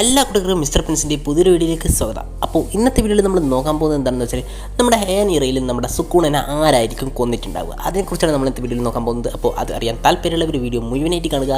എല്ലാ കുട്ടികൾക്കും മിസ്റ്റർ പ്രിൻസിന്റെ പുതിയൊരു വീഡിയോയിലേക്ക് സ്വാഗതം. അപ്പോൾ ഇന്നത്തെ വീഡിയോയിൽ നമ്മൾ നോക്കാൻ പോകുന്നത് എന്താണെന്ന് വെച്ചാൽ നമ്മുടെ ഹേൻ ഇറയിൽ നമ്മുടെ സുക്കൂണനെ ആരായിരിക്കും കൊന്നിട്ടുണ്ടാവുക? അതിനെക്കുറിച്ചാണ് നമ്മൾ ഇന്നത്തെ വീഡിയോയിൽ നോക്കാൻ പോകുന്നത്. അപ്പോൾ അത് അറിയാൻ താല്പര്യമുള്ള ഒരു വീഡിയോ മുഴുവനായിട്ട് കാണുക.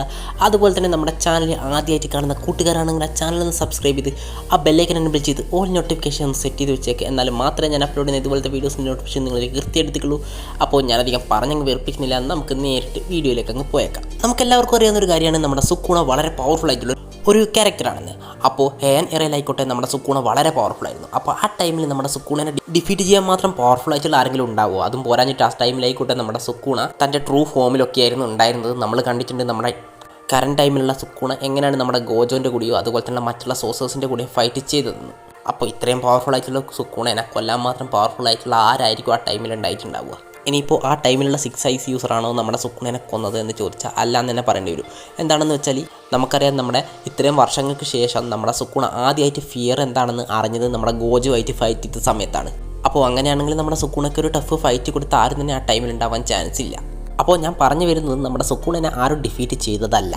അതുപോലെ തന്നെ നമ്മുടെ ചാനൽ ആദ്യമായിട്ട് കാണുന്ന കൂട്ടുകാരാണെങ്കിൽ ആ ചാനൽ ഒന്ന് സബ്സ്ക്രൈബ് ചെയ്ത് ആ ബെല്ലൈക്കൻ എന്നെ ചെയ്ത് ഓൾ നോട്ടിഫിക്കേഷൻ സെറ്റ് ചെയ്ത് വെച്ചേക്ക്. എന്നാൽ മാത്രമേ ഞാൻ അപ്ലോഡ് ചെയ്യുന്ന ഇതുപോലത്തെ വീഡിയോസിന്റെ നോട്ടിഫിക്കേഷൻ നിങ്ങളിലേക്ക് കൃത്യമെടുത്തുള്ളൂ അപ്പോൾ ഞാനധികം പറഞ്ഞങ്ങ് വെറുപ്പിക്കുന്നില്ല. നമുക്ക് നേരിട്ട് വീഡിയോയിലേക്ക് അങ്ങ് പോയേക്കാം. നമുക്കെല്ലാവർക്കും അറിയാവുന്ന ഒരു കാര്യമാണ് നമ്മുടെ സുക്കൂണ വളരെ പവർഫുൾ ആയിട്ടുള്ള ഒരു ക്യാരക്ടറാണെന്ന് അപ്പോൾ ഹേൻ എറയിലായിക്കോട്ടെ നമ്മുടെ സുക്കൂണ വളരെ പവർഫുൾ ആയിരുന്നു. അപ്പോൾ ആ ടൈമിൽ നമ്മുടെ സുക്കൂണനെ ഡിഫീറ്റ് ചെയ്യാൻ മാത്രം പവർഫുൾ ആയിട്ടുള്ള ആരെങ്കിലും ഉണ്ടാവുമോ അതും പോരാഞ്ഞിട്ട് ആ ടൈമിലായിക്കോട്ടെ നമ്മുടെ സുക്കൂണ തന്റെ ട്രൂ ഫോമിലൊക്കെ ആയിരുന്നു ഉണ്ടായിരുന്നത്. നമ്മൾ കണ്ടിട്ടുണ്ട് നമ്മുടെ കറണ്ട് ടൈമിലുള്ള സുക്കൂണ എങ്ങനെയാണ് നമ്മുടെ ഗോജോന്റെ കൂടിയോ അതുപോലെ തന്നെ മറ്റുള്ള സോഴ്സേഴ്സിന്റെ കൂടിയോ ഫൈറ്റ് ചെയ്തതെന്ന്. അപ്പോൾ ഇത്രയും പവർഫുൾ ആയിട്ടുള്ള സുക്കൂണേനെ കൊല്ലാൻ മാത്രം പവർഫുൾ ആയിട്ടുള്ള ആരായിരിക്കും ആ ടൈമിൽ ഉണ്ടായിട്ടുണ്ടാവുക? ഇനിയിപ്പോൾ ആ ടൈമിലുള്ള സിക്സ് ഐസ് യൂസറാണോ നമ്മുടെ സുക്കുണനെ കൊന്നത് എന്ന് ചോദിച്ചാൽ അല്ല എന്ന് തന്നെ പറയേണ്ടി വരും. എന്താണെന്ന് വെച്ചാൽ നമുക്കറിയാം നമ്മുടെ ഇത്രയും വർഷങ്ങൾക്ക് ശേഷം നമ്മുടെ സുക്കുണ ആദ്യമായിട്ട് ഫിയർ എന്താണെന്ന് അറിഞ്ഞത് നമ്മുടെ ഗോജുമായിട്ട് ഫൈറ്റ് ചെയ്ത സമയത്താണ്. അപ്പോൾ അങ്ങനെയാണെങ്കിൽ നമ്മുടെ സുക്കുണയ്ക്ക് ഒരു ടഫ് ഫൈറ്റ് കൊടുത്ത് ആരും തന്നെ ആ ടൈമിൽ ഉണ്ടാവാൻ ചാൻസ് ഇല്ല. അപ്പോൾ ഞാൻ പറഞ്ഞു വരുന്നത് നമ്മുടെ സുക്കുണനെ ആരും ഡിഫീറ്റ് ചെയ്തതല്ല.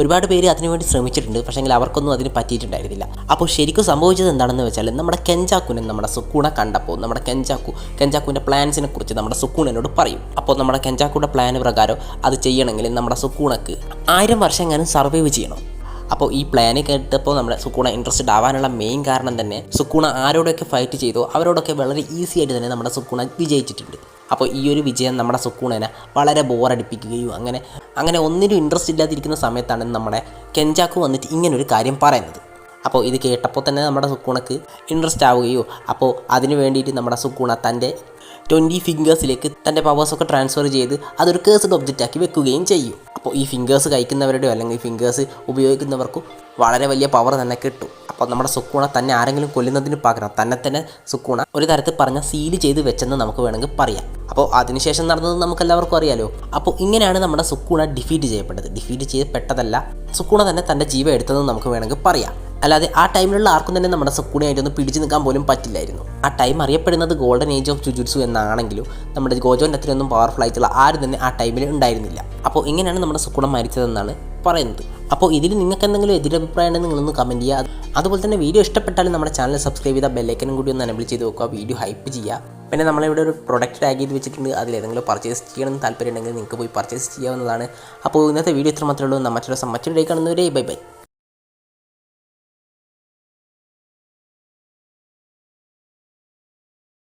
ഒരുപാട് പേര് അതിനുവേണ്ടി ശ്രമിച്ചിട്ടുണ്ട്. പക്ഷേങ്കിൽ അവർക്കൊന്നും അതിന് പറ്റിയിട്ടുണ്ടായിരുന്നില്ല. അപ്പോൾ ശരിക്കും സംഭവിച്ചത് എന്താണെന്ന് വെച്ചാൽ നമ്മുടെ കെഞ്ചാക്കുനെ നമ്മുടെ സുക്കൂണെ കണ്ടപ്പോൾ നമ്മുടെ കെഞ്ചാക്കു കെഞ്ചാക്കുവിന്റെ പ്ലാൻസിനെ കുറിച്ച് നമ്മുടെ സുക്കൂണിനോട് പറയും. അപ്പോൾ നമ്മുടെ കെഞ്ചാക്കുടെ പ്ലാൻ പ്രകാരം അത് ചെയ്യണമെങ്കിൽ നമ്മുടെ സുക്കൂണക്ക് ആയിരം വർഷം എങ്ങാനും സർവൈവ് ചെയ്യണം. അപ്പോൾ ഈ പ്ലാന് കേട്ടപ്പോൾ നമ്മുടെ സുക്കൂണ ഇൻട്രസ്റ്റഡ് ആവാനുള്ള മെയിൻ കാരണം തന്നെ സുക്കൂണ ആരോടൊക്കെ ഫൈറ്റ് ചെയ്തോ അവരോടൊക്കെ വളരെ ഈസി ആയിട്ട് തന്നെ നമ്മുടെ സുക്കൂണ വിജയിച്ചിട്ടുണ്ട്. അപ്പോൾ ഈ ഒരു വിജയം നമ്മുടെ സുക്കൂണനെ വളരെ ബോറടിപ്പിക്കുകയും അങ്ങനെ അങ്ങനെ ഒന്നിനും ഇൻട്രസ്റ്റ് ഇല്ലാതിരിക്കുന്ന സമയത്താണ് നമ്മുടെ കെഞ്ചാക്കു വന്നിട്ട് ഇങ്ങനൊരു കാര്യം പറയുന്നത്. അപ്പോൾ ഇത് കേട്ടപ്പോൾ തന്നെ നമ്മുടെ സുക്കൂണക്ക് ഇൻട്രസ്റ്റ് ആവുകയോ അപ്പോൾ അതിന് വേണ്ടിയിട്ട് നമ്മുടെ സുക്കൂണ തന്റെ ട്വന്റി ഫിംഗേഴ്സിലേക്ക് തന്റെ പവേഴ്സൊക്കെ ട്രാൻസ്ഫർ ചെയ്ത് അതൊരു കേസ് ഒബ്ജക്റ്റാക്കി വെക്കുകയും ചെയ്യും. അപ്പോൾ ഈ ഫിംഗേഴ്സ് കഴിക്കുന്നവരുടെയോ അല്ലെങ്കിൽ ഫിംഗേഴ്സ് ഉപയോഗിക്കുന്നവർക്കും വളരെ വലിയ പവർ തന്നെ കിട്ടും. അപ്പോൾ നമ്മുടെ സുക്കൂണ തന്നെ ആരെങ്കിലും കൊല്ലുന്നതിന് പകരം തന്നെ തന്നെ സുക്കൂണ ഒരു തരത്തിൽ പറഞ്ഞ സീൽ ചെയ്ത് വെച്ചെന്ന് നമുക്ക് വേണമെങ്കിൽ പറയാം. അപ്പോൾ അതിനുശേഷം നടന്നത് നമുക്ക് എല്ലാവർക്കും അറിയാലോ. അപ്പോൾ ഇങ്ങനെയാണ് നമ്മുടെ സുക്കൂണ ഡിഫീറ്റ് ചെയ്യപ്പെട്ടത്. ഡിഫീറ്റ് ചെയ്യപ്പെട്ടതല്ല സുക്കൂണ തന്നെ തന്റെ ജീവ എടുത്തതെന്ന് നമുക്ക് വേണമെങ്കിൽ പറയാം. അല്ലാതെ ആ ടൈമിലുള്ള ആർക്കും തന്നെ നമ്മുടെ സുക്കൂണയായിട്ടൊന്ന് പിടിച്ചു നിൽക്കാൻ പോലും പറ്റില്ലായിരുന്നു. ആ ടൈം അറിയപ്പെടുന്നത് ഗോൾഡൻ ഏജ് ഓഫ് ജുജുത്സു എന്നാണെങ്കിലും നമ്മുടെ ഗോജോന്റെ അത്രയൊന്നും പവർഫുൾ ആയിട്ടുള്ള ആരും തന്നെ ആ ടൈമിൽ ഉണ്ടായിരുന്നില്ല. അപ്പോൾ ഇങ്ങനെയാണ് നമ്മുടെ സുക്കുടം മരിച്ചതെന്നാണ് പറയുന്നത്. അപ്പോൾ ഇതിൽ നിങ്ങൾക്ക് എന്തെങ്കിലും എതിരഭിപ്രായം ഉണ്ടെങ്കിൽ നിങ്ങളൊന്ന് കമന്റ് ചെയ്യുക. അതുപോലെ തന്നെ വീഡിയോ ഇഷ്ടപ്പെട്ടാലും നമ്മുടെ ചാനൽ സബ്സ്ക്രൈബ് ചെയ്താൽ ബെല്ലൈക്കനും കൂടി ഒന്ന് എനബിൾ ചെയ്ത് നോക്കുക വീഡിയോ ഹൈപ്പ് ചെയ്യുക. പിന്നെ നമ്മളിവിടെ ഒരു പ്രൊഡക്റ്റ് ടാഗ് ചെയ്ത് വെച്ചിട്ടുണ്ട്. അതിൽ ഏതെങ്കിലും പർച്ചേസ് ചെയ്യണമെന്ന് താല്പര്യം ഉണ്ടെങ്കിൽ നിങ്ങൾക്ക് പോയി പർച്ചേസ് ചെയ്യാവുന്നതാണ്. അപ്പോൾ ഇന്നത്തെ വീഡിയോ ഇത്ര മാത്രമേ ഉള്ളൂ ദിവസം മറ്റൊരു ഡേ കാണുന്നവരെ ബൈ ബൈ